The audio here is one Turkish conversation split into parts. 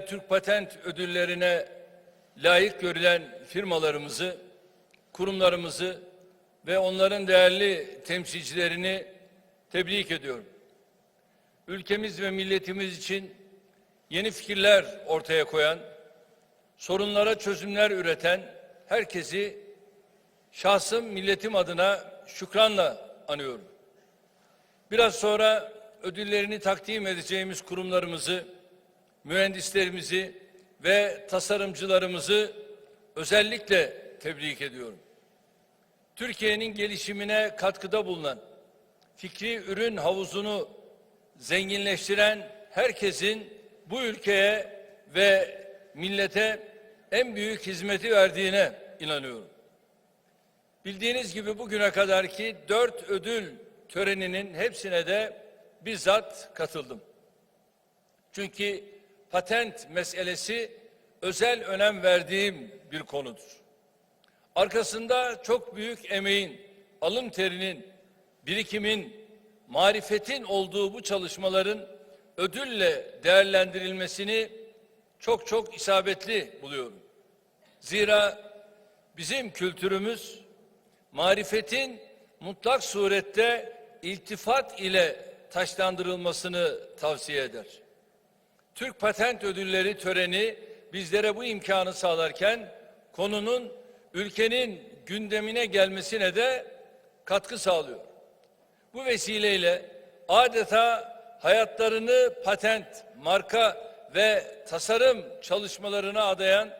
Türk Patent Ödülleri'ne layık görülen firmalarımızı, kurumlarımızı ve onların değerli temsilcilerini tebrik ediyorum. Ülkemiz ve milletimiz için yeni fikirler ortaya koyan, sorunlara çözümler üreten herkesi şahsım milletim adına şükranla anıyorum. Biraz sonra ödüllerini takdim edeceğimiz kurumlarımızı, mühendislerimizi ve tasarımcılarımızı özellikle tebrik ediyorum. Türkiye'nin gelişimine katkıda bulunan, fikri ürün havuzunu zenginleştiren herkesin bu ülkeye ve millete en büyük hizmeti verdiğine inanıyorum. Bildiğiniz gibi bugüne kadarki dört ödül töreninin hepsine de bizzat katıldım. Çünkü patent meselesi özel önem verdiğim bir konudur. Arkasında çok büyük emeğin, alın terinin, birikimin, marifetin olduğu bu çalışmaların ödülle değerlendirilmesini çok çok isabetli buluyorum. Zira bizim kültürümüz marifetin mutlak surette iltifat ile taşlandırılmasını tavsiye eder. Türk Patent Ödülleri töreni bizlere bu imkanı sağlarken konunun ülkenin gündemine gelmesine de katkı sağlıyor. Bu vesileyle adeta hayatlarını patent, marka ve tasarım çalışmalarına adayan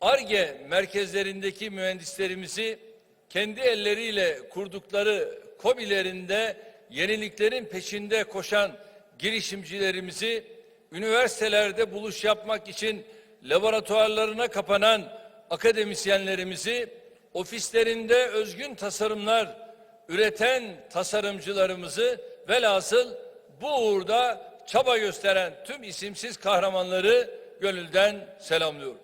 ARGE merkezlerindeki mühendislerimizi kendi elleriyle kurdukları KOBİ'lerinde yeniliklerin peşinde koşan girişimcilerimizi üniversitelerde buluş yapmak için laboratuvarlarına kapanan akademisyenlerimizi ofislerinde özgün tasarımlar üreten tasarımcılarımızı velhasıl bu uğurda çaba gösteren tüm isimsiz kahramanları gönülden selamlıyorum.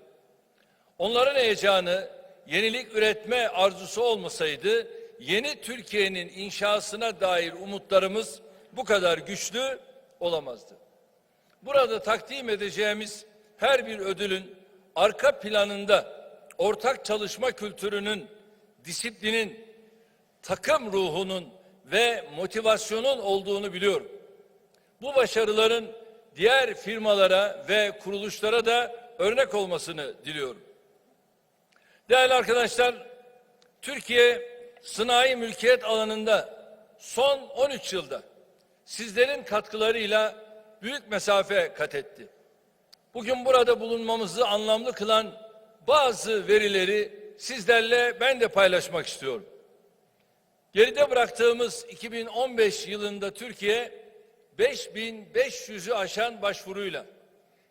Onların heyecanı, yenilik üretme arzusu olmasaydı yeni Türkiye'nin inşasına dair umutlarımız bu kadar güçlü olamazdı. Burada takdim edeceğimiz her bir ödülün arka planında ortak çalışma kültürünün, disiplinin, takım ruhunun ve motivasyonun olduğunu biliyorum. Bu başarıların diğer firmalara ve kuruluşlara da örnek olmasını diliyorum. Değerli arkadaşlar, Türkiye sanayi mülkiyet alanında son 13 yılda sizlerin katkılarıyla büyük mesafe kat etti. Bugün burada bulunmamızı anlamlı kılan bazı verileri sizlerle ben de paylaşmak istiyorum. Geride bıraktığımız 2015 yılında Türkiye 5500'ü aşan başvuruyla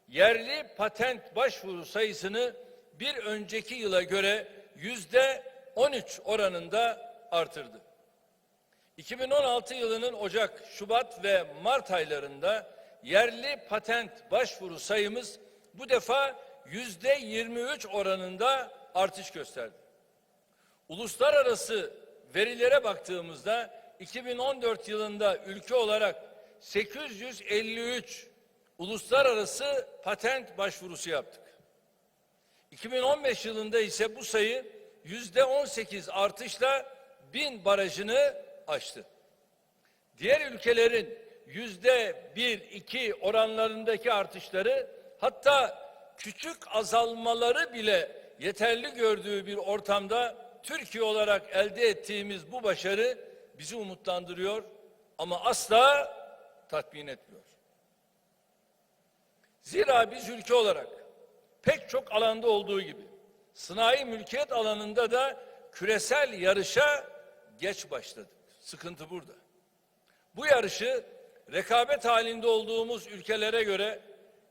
yerli patent başvuru sayısını bir önceki yıla göre yüzde 13 oranında artırdı. 2016 yılının Ocak, Şubat ve Mart aylarında yerli patent başvuru sayımız bu defa yüzde 23 oranında artış gösterdi. Uluslararası verilere baktığımızda 2014 yılında ülke olarak 853 uluslararası patent başvurusu yaptık. 2015 yılında ise bu sayı yüzde 18 artışla bin barajını aştı. Diğer ülkelerin yüzde bir, iki oranlarındaki artışları hatta küçük azalmaları bile yeterli gördüğü bir ortamda Türkiye olarak elde ettiğimiz bu başarı bizi umutlandırıyor ama asla tatmin etmiyor. Zira biz ülke olarak pek çok alanda olduğu gibi sanayi mülkiyet alanında da küresel yarışa geç başladık. Sıkıntı burada. Bu yarışı rekabet halinde olduğumuz ülkelere göre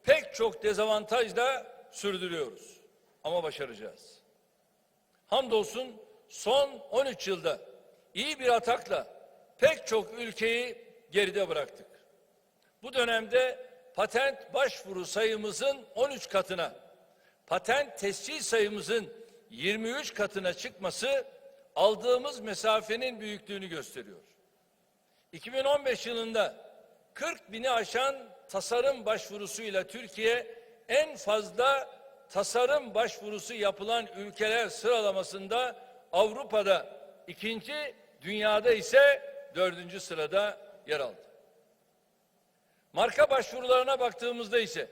pek çok dezavantajla sürdürüyoruz. Ama başaracağız. Hamdolsun son 13 yılda iyi bir atakla pek çok ülkeyi geride bıraktık. Bu dönemde patent başvuru sayımızın 13 katına, patent tescil sayımızın 23 katına çıkması aldığımız mesafenin büyüklüğünü gösteriyor. 2015 yılında 40 bini aşan tasarım başvurusuyla Türkiye en fazla tasarım başvurusu yapılan ülkeler sıralamasında Avrupa'da ikinci, dünyada ise dördüncü sırada yer aldı. Marka başvurularına baktığımızda ise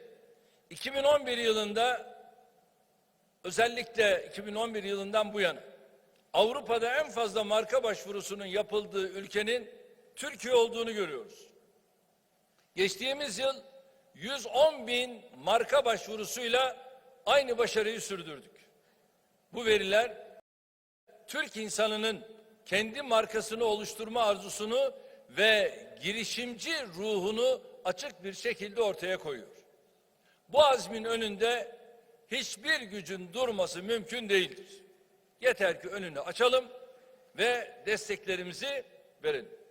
2011 yılında özellikle 2011 yılından bu yana Avrupa'da en fazla marka başvurusunun yapıldığı ülkenin Türkiye olduğunu görüyoruz. Geçtiğimiz yıl 110 bin marka başvurusuyla aynı başarıyı sürdürdük. Bu veriler Türk insanının kendi markasını oluşturma arzusunu ve girişimci ruhunu açık bir şekilde ortaya koyuyor. Bu azmin önünde hiçbir gücün durması mümkün değildir. Yeter ki önünü açalım ve desteklerimizi verelim.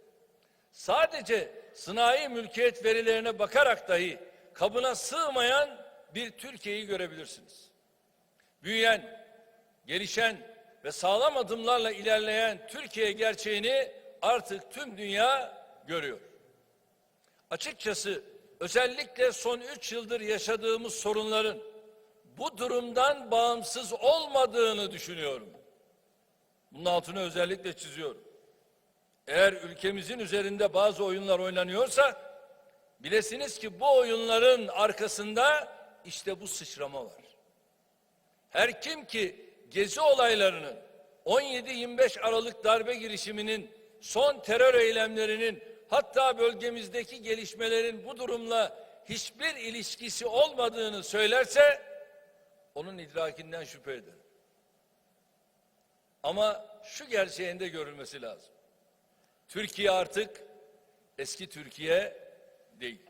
Sadece sanayi mülkiyet verilerine bakarak dahi kabına sığmayan bir Türkiye'yi görebilirsiniz. Büyüyen, gelişen ve sağlam adımlarla ilerleyen Türkiye gerçeğini artık tüm dünya görüyor. Açıkçası özellikle son üç yıldır yaşadığımız sorunların bu durumdan bağımsız olmadığını düşünüyorum. Bunun altını özellikle çiziyorum. Eğer ülkemizin üzerinde bazı oyunlar oynanıyorsa bilesiniz ki bu oyunların arkasında işte bu sıçrama var. Her kim ki gezi olaylarının 17-25 Aralık darbe girişiminin son terör eylemlerinin hatta bölgemizdeki gelişmelerin bu durumla hiçbir ilişkisi olmadığını söylerse onun idrakinden şüphe ederim. Ama şu gerçeğin de görülmesi lazım. Türkiye artık eski Türkiye değil.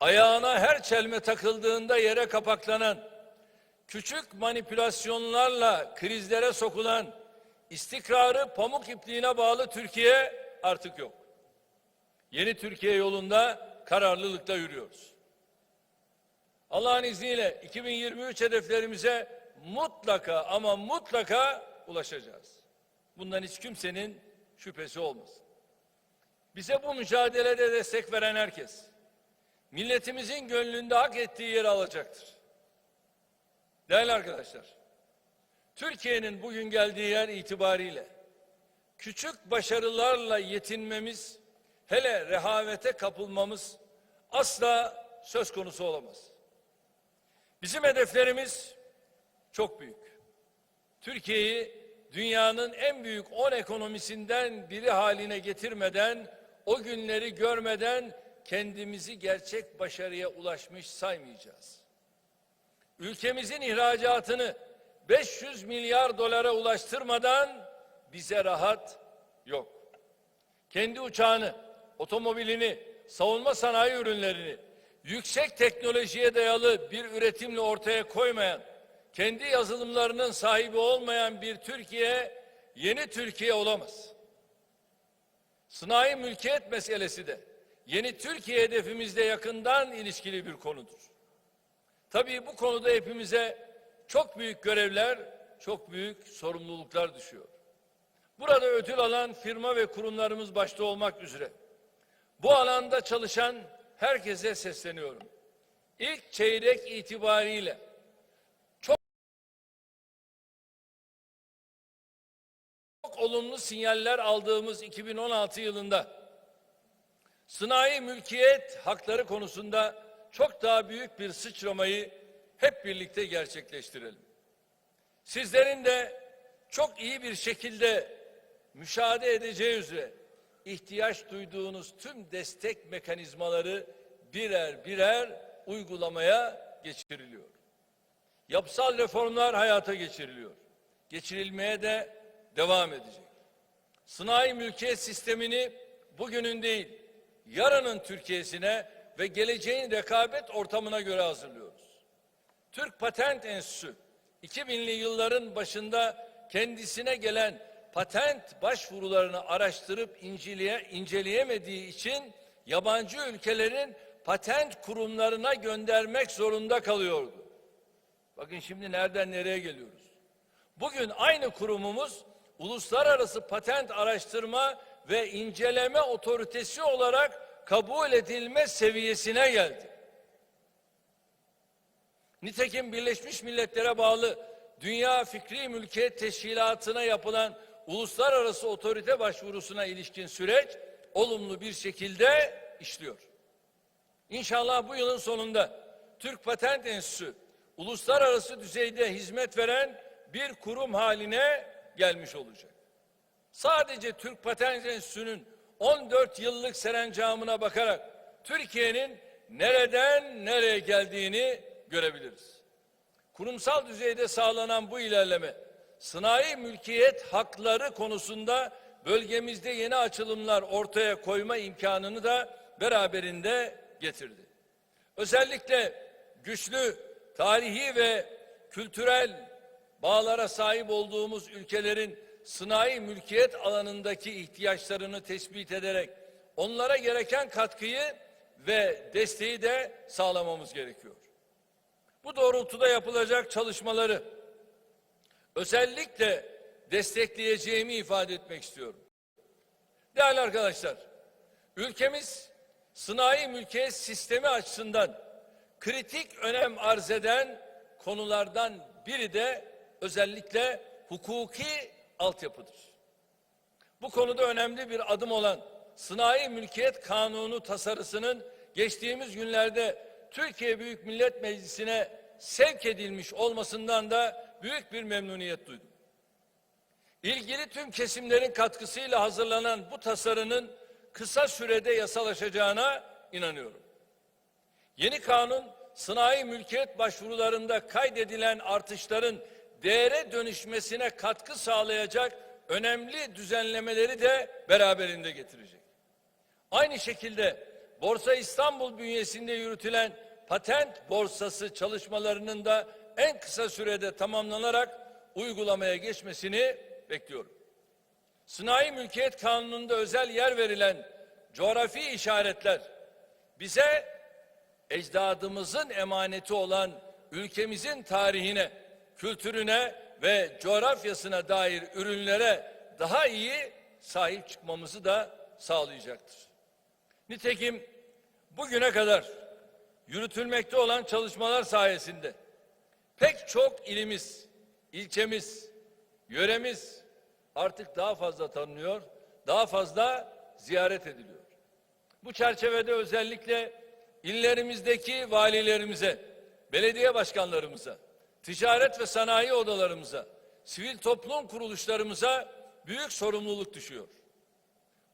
Ayağına her çelme takıldığında yere kapaklanan, küçük manipülasyonlarla krizlere sokulan, istikrarı pamuk ipliğine bağlı Türkiye artık yok. Yeni Türkiye yolunda kararlılıkla yürüyoruz. Allah'ın izniyle 2023 hedeflerimize mutlaka ama mutlaka ulaşacağız. Bundan hiç kimsenin şüphesi olmasın. Bize bu mücadelede destek veren herkes, milletimizin gönlünde hak ettiği yeri alacaktır. Değerli arkadaşlar, Türkiye'nin bugün geldiği yer itibariyle küçük başarılarla yetinmemiz, hele rehavete kapılmamız asla söz konusu olamaz. Bizim hedeflerimiz çok büyük. Türkiye'yi dünyanın en büyük 10 ekonomisinden biri haline getirmeden, o günleri görmeden kendimizi gerçek başarıya ulaşmış saymayacağız. Ülkemizin ihracatını 500 milyar dolara ulaştırmadan bize rahat yok. Kendi uçağını, otomobilini, savunma sanayi ürünlerini yüksek teknolojiye dayalı bir üretimle ortaya koymayan, kendi yazılımlarının sahibi olmayan bir Türkiye yeni Türkiye olamaz. Sanayi mülkiyet meselesi de yeni Türkiye hedefimizde yakından ilişkili bir konudur. Tabii bu konuda hepimize çok büyük görevler, çok büyük sorumluluklar düşüyor. Burada ödül alan firma ve kurumlarımız başta olmak üzere bu alanda çalışan herkese sesleniyorum. İlk çeyrek itibariyle olumlu sinyaller aldığımız 2016 yılında sanayi mülkiyet hakları konusunda çok daha büyük bir sıçramayı hep birlikte gerçekleştirelim. Sizlerin de çok iyi bir şekilde müşahede edeceği üzere ihtiyaç duyduğunuz tüm destek mekanizmaları birer birer uygulamaya geçiriliyor. Yapısal reformlar hayata geçiriliyor. Geçirilmeye de devam edecek. Sanayi mülkiyet sistemini bugünün değil, yarının Türkiye'sine ve geleceğin rekabet ortamına göre hazırlıyoruz. Türk Patent Enstitüsü 2000'li yılların başında kendisine gelen patent başvurularını araştırıp inceleye, inceleyemediği için yabancı ülkelerin patent kurumlarına göndermek zorunda kalıyordu. Bakın şimdi nereden nereye geliyoruz. Bugün aynı kurumumuz uluslararası patent araştırma ve inceleme otoritesi olarak kabul edilme seviyesine geldi. Nitekim Birleşmiş Milletler'e bağlı Dünya Fikri Mülkiyet Teşkilatı'na yapılan uluslararası otorite başvurusuna ilişkin süreç olumlu bir şekilde işliyor. İnşallah bu yılın sonunda Türk Patent Enstitüsü uluslararası düzeyde hizmet veren bir kurum haline gelmiş olacak. Sadece Türk Patent Enstitüsü'nün 14 yıllık serencamına bakarak Türkiye'nin nereden nereye geldiğini görebiliriz. Kurumsal düzeyde sağlanan bu ilerleme sanayi mülkiyet hakları konusunda bölgemizde yeni açılımlar ortaya koyma imkanını da beraberinde getirdi. Özellikle güçlü tarihi ve kültürel bağlara sahip olduğumuz ülkelerin sanayi mülkiyet alanındaki ihtiyaçlarını tespit ederek onlara gereken katkıyı ve desteği de sağlamamız gerekiyor. Bu doğrultuda yapılacak çalışmaları özellikle destekleyeceğimi ifade etmek istiyorum. Değerli arkadaşlar, ülkemiz sanayi mülkiyet sistemi açısından kritik önem arz eden konulardan biri de özellikle hukuki altyapıdır. Bu konuda önemli bir adım olan Sanayi Mülkiyet Kanunu tasarısının geçtiğimiz günlerde Türkiye Büyük Millet Meclisi'ne sevk edilmiş olmasından da büyük bir memnuniyet duydum. İlgili tüm kesimlerin katkısıyla hazırlanan bu tasarının kısa sürede yasalaşacağına inanıyorum. Yeni kanun sanayi mülkiyet başvurularında kaydedilen artışların değere dönüşmesine katkı sağlayacak önemli düzenlemeleri de beraberinde getirecek. Aynı şekilde Borsa İstanbul bünyesinde yürütülen patent borsası çalışmalarının da en kısa sürede tamamlanarak uygulamaya geçmesini bekliyorum. Sanayi Mülkiyet Kanunu'nda özel yer verilen coğrafi işaretler bize ecdadımızın emaneti olan ülkemizin tarihine, kültürüne ve coğrafyasına dair ürünlere daha iyi sahip çıkmamızı da sağlayacaktır. Nitekim bugüne kadar yürütülmekte olan çalışmalar sayesinde pek çok ilimiz, ilçemiz, yöremiz artık daha fazla tanınıyor, daha fazla ziyaret ediliyor. Bu çerçevede özellikle illerimizdeki valilerimize, belediye başkanlarımıza, ticaret ve sanayi odalarımıza, sivil toplum kuruluşlarımıza büyük sorumluluk düşüyor.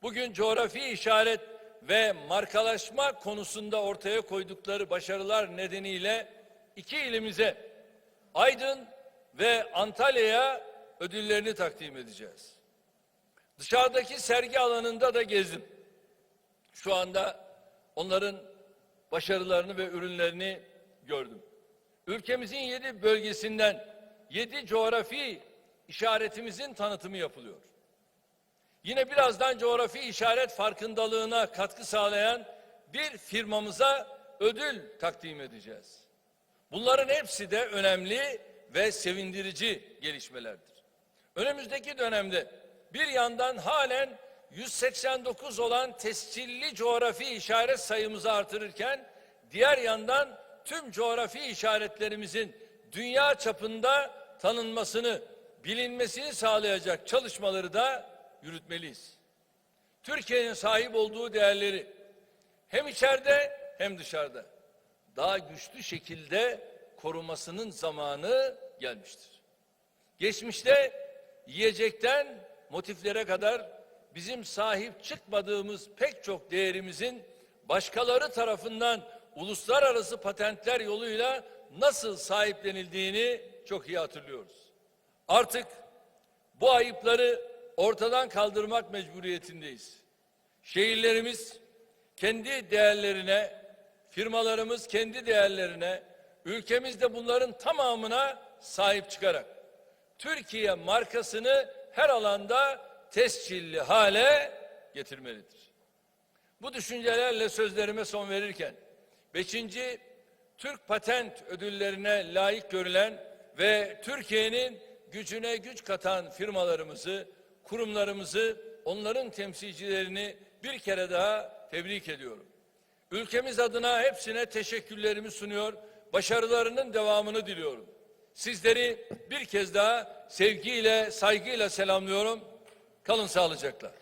Bugün coğrafi işaret ve markalaşma konusunda ortaya koydukları başarılar nedeniyle iki ilimize Aydın ve Antalya'ya ödüllerini takdim edeceğiz. Dışarıdaki sergi alanında da gezdim. Şu anda onların başarılarını ve ürünlerini gördüm. Ülkemizin yedi bölgesinden yedi coğrafi işaretimizin tanıtımı yapılıyor. Yine birazdan coğrafi işaret farkındalığına katkı sağlayan bir firmamıza ödül takdim edeceğiz. Bunların hepsi de önemli ve sevindirici gelişmelerdir. Önümüzdeki dönemde bir yandan halen 189 olan tescilli coğrafi işaret sayımızı artırırken diğer yandan tüm coğrafi işaretlerimizin dünya çapında tanınmasını, bilinmesini sağlayacak çalışmaları da yürütmeliyiz. Türkiye'nin sahip olduğu değerleri hem içeride hem dışarıda daha güçlü şekilde korumasının zamanı gelmiştir. Geçmişte yiyecekten motiflere kadar bizim sahip çıkmadığımız pek çok değerimizin başkaları tarafından uluslararası patentler yoluyla nasıl sahiplenildiğini çok iyi hatırlıyoruz. Artık bu ayıpları ortadan kaldırmak mecburiyetindeyiz. Şehirlerimiz kendi değerlerine, firmalarımız kendi değerlerine, ülkemiz de bunların tamamına sahip çıkarak Türkiye markasını her alanda tescilli hale getirmelidir. Bu düşüncelerle sözlerime son verirken, beşinci Türk Patent Ödülleri'ne layık görülen ve Türkiye'nin gücüne güç katan firmalarımızı, kurumlarımızı, onların temsilcilerini bir kere daha tebrik ediyorum. Ülkemiz adına hepsine teşekkürlerimi sunuyor. başarılarının devamını diliyorum. Sizleri bir kez daha sevgiyle, saygıyla selamlıyorum. Kalın sağlıcakla.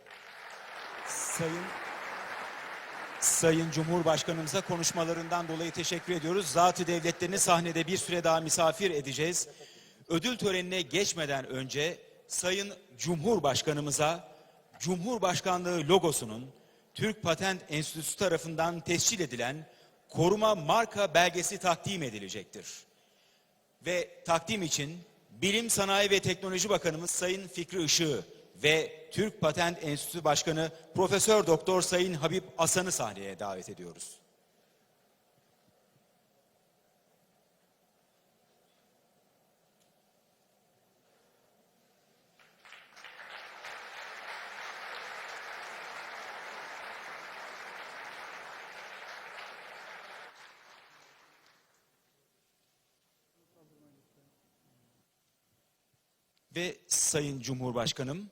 Sayın Sayın Cumhurbaşkanımıza konuşmalarından dolayı teşekkür ediyoruz. Zatı devletlerini sahnede bir süre daha misafir edeceğiz. Ödül törenine geçmeden önce Sayın Cumhurbaşkanımıza Cumhurbaşkanlığı logosunun Türk Patent Enstitüsü tarafından tescil edilen koruma marka belgesi takdim edilecektir. Ve takdim için Bilim Sanayi ve Teknoloji Bakanımız Sayın Fikri Işığı ve Türk Patent Enstitüsü Başkanı Profesör Doktor Sayın Habib Asan'ı sahneye davet ediyoruz. Ve Sayın Cumhurbaşkanım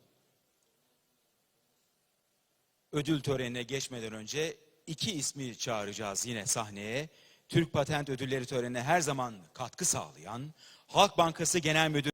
ödül törenine geçmeden önce iki ismi çağıracağız yine sahneye. Türk Patent Ödülleri törenine her zaman katkı sağlayan Halk Bankası Genel Müdürü